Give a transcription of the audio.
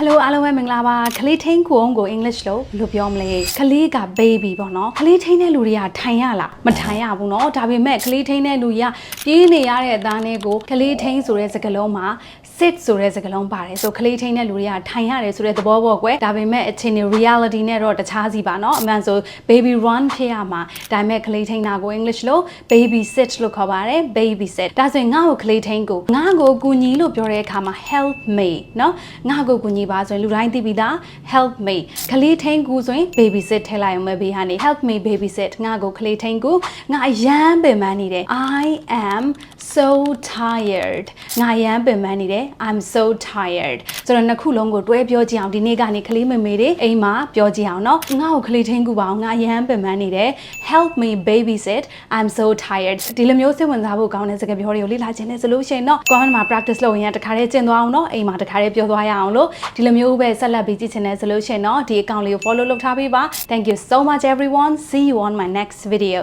ဟယ်လိုအားလုံးပဲမင်္ဂလာပါခလေးထိန်ခုံကိုအင်္ဂလိပ်လို့ဘယ်လိုပြောမလဲခလေးက baby ပေါ့နော်ခလေးထိန်တဲ့လူတွေကထိုင်ရလားမထိုင်ရဘူးနော်ဒါပေမဲ့ခလေးထိန်တဲ့လူတွေကပြေးနေရတဲ့အသားနဲ့ကိုခလေးထိန်ဆိုတဲ့စကားလုံးမှာ sit ဆိုတဲ့စကားလုံးပါတယ်ဆိုခလေးထိန်တဲ့လူတွေကထိုင်ရတယ်ဆိုတဲ့သဘောပေါ့ကွယ်ဒါပေမဲ့အခြေအနေ reality နဲ့တော့တခြားစီပါနော်အမှန်ဆို baby run ဖြစ်ရမှာဒါပေမဲ့ခလေးထိန်တာကိုအင်္ဂလိပ်လို့ baby sit လို့ခေါ်ပါတယ် baby sit ဒါဆိုရင်ငါ့ကိုခလေးထိန်ကိုငါ့ကိုကူညီလို့ပြောတဲ့အခါမှာ help me နော်ငါ့ကိုကူညီပါဆိုရင်လူတိုင်းသိပြီသား help me ခလေးထိန်ကူဆိုရင် baby sit ထည့်လိုက်အောင်ပဲဘေးကနေ help me baby sit ငါ့ကိုခလေးထိန်ကူငါအရန်ပင်ပန်းနေတယ် I am so tired ငါရန်ပင်ပန်းနေတယ် I'm so tired ဆိုတော့နှစ်ခုလုံးကိုတွဲပြောကြည့်အောင်ဒီနေ့ကနေခလေးမေမေတွေအိမ်မှာပြောကြည့်အောင်เนาะငါ့ကိုခလေးထိန်ကူပါအောင်ငါရန်ပင်ပန်းနေတယ် help me baby sit I'm so tired ဒီလိုမျိုးစိတ်ဝင်စားဖို့ကောင်းတဲ့စကားပြောတွေကိုလေ့လာခြင်းနဲ့ဆိုလို့ရှိရင်เนาะ comment မှာ practice လုပ်ရင်တခါတည်းကျင့်သွားအောင်เนาะအိမ်မှာတခါတည်းပြောသွားရအောင်လို့ဒီ ီဒီလိုမျိုးပဲဆက်လက်ပြီးကြည့်ချင်တယ်ဆိုလို့ရှိရင်တော့ဒီအကောင့်လေးကို follow လုပ်ထားပေးပါ Thank you so much everyone see you on my next video